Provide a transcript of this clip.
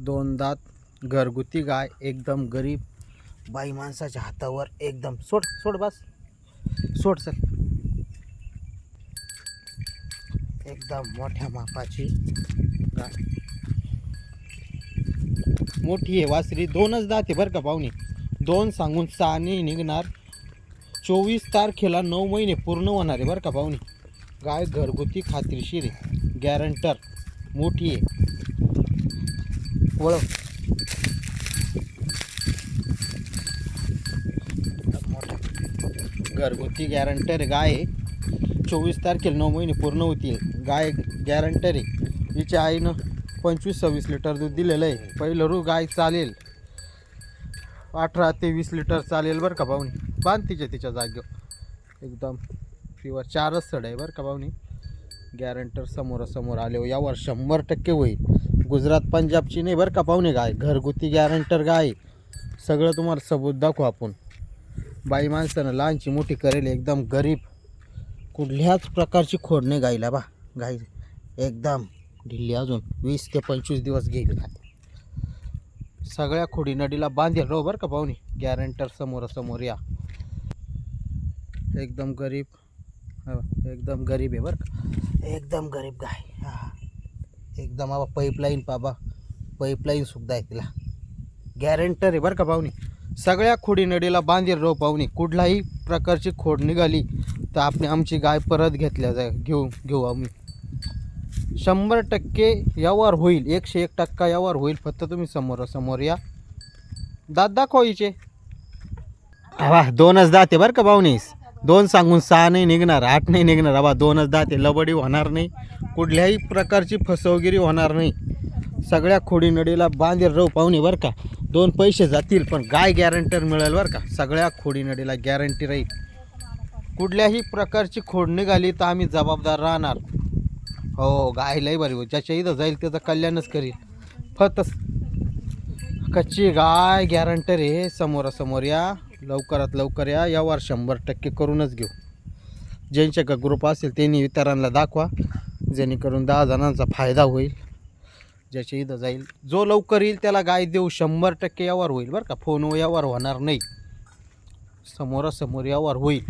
दोन दात घरगुती गाय एकदम गरीब बाई माणसाच्या हातावर एकदम. सोड सोड बस. सोड सर एकदम मोठ्या मापाची गाय. मोठी आहे वासरी. दोनच दात आहे बरं का पाहुणे. दोन सांगून सहाने निघणार. चोवीस तारखेला नऊ महिने पूर्ण होणार आहे बरं का पाहुणे. गाय घरगुती खात्रीशीर आहे. गॅरंटर मोठी आहे. वळव. घरगुती गॅरंटर गाय चोवीस तारखेला नऊ महिने पूर्ण होतील. गाय गॅरंटर आहे. हिच्या आईनं पंचवीस सव्वीस लिटर दूध दिलेलं आहे. पहिलं रू गाय चालेल. अठरा ते वीस लिटर चालेल बरं का पाहुणे बांध तिच्या तिच्या जागेवर. एकदम प्युअर चारच सड आहे बरं का पाहुणे गॅरंटर समोरासमोर आले हो यावर शंभर टक्के होईल. गुजरात पंजाबची नाही बरं का पाहुणे गाय. घरगुती गॅरंटर गाय. सगळं तुम्हाला सबूत दाखवू आपण. बाई माणसानं लहानची मोठी करेल एकदम गरीब. कुठल्याच प्रकारची खोड नाही गाईला बा. गाई एकदम ढिल्ली अजून. वीस ते पंचवीस दिवस घेईल गाय. सगळ्या खोडी नडीला बांधेल रो बरं का पाहुणे? गॅरंटर समोरासमोर या. एकदम गरीब. एकदम गरीब आहे बरं का. एकदम गरीब गाय. एकदम आबा पाईपलाईन पाबा पाईपलाईन सुद्धा आहे तिला. गॅरंटर आहे बरं का पाहुणे. सगळ्या खोडीनडीला नडीला रो पाहुणे. कुठलाही प्रकारची खोड निघाली तर आपण आमची गाय परत घेतल्या जाय घेऊ घेऊ आम्ही. शंभर टक्के यावर होईल. एकशे एक टक्का यावर होईल. फक्त तुम्ही समोरासमोर या. दात दाखवायचे हा दोनच दात आहे बरं का पाहुणेस दोन सांगून सहा नाही निघणार आठ नाही निघणार. बाबा दोनच दहा ते लबडी होणार नाही. कुठल्याही प्रकारची फसवगिरी होणार नाही. सगळ्या खोडी नडीला बांधेल राहू पाहुणे बरं का. दोन पैसे जातील पण गाय गॅरंटर मिळेल बरं का? सगळ्या खोडी नडीला गॅरंटी राहील कुठल्याही प्रकारची खोड निघाली तर आम्ही जबाबदार राहणार. हो गाय लई बरी हो ज्याच्या इथं जाईल त्याचं कल्याणच करील. फक्त कच्ची गाय गॅरंटर आहे समोरासमोर या. लवकरात लवकर या यावर शंभर टक्के करूनच घेऊ. ज्यांच्या का ग्रुप असेल त्यांनी इतरांना दाखवा जेणेकरून दहा जणांचा फायदा होईल ज्याच्या इथं जाईल. जो लवकर येईल त्याला गाय देऊ शंभर टक्के यावर होईल बरं का? फोन यावर होणार नाही. समोरासमोर यावर होईल.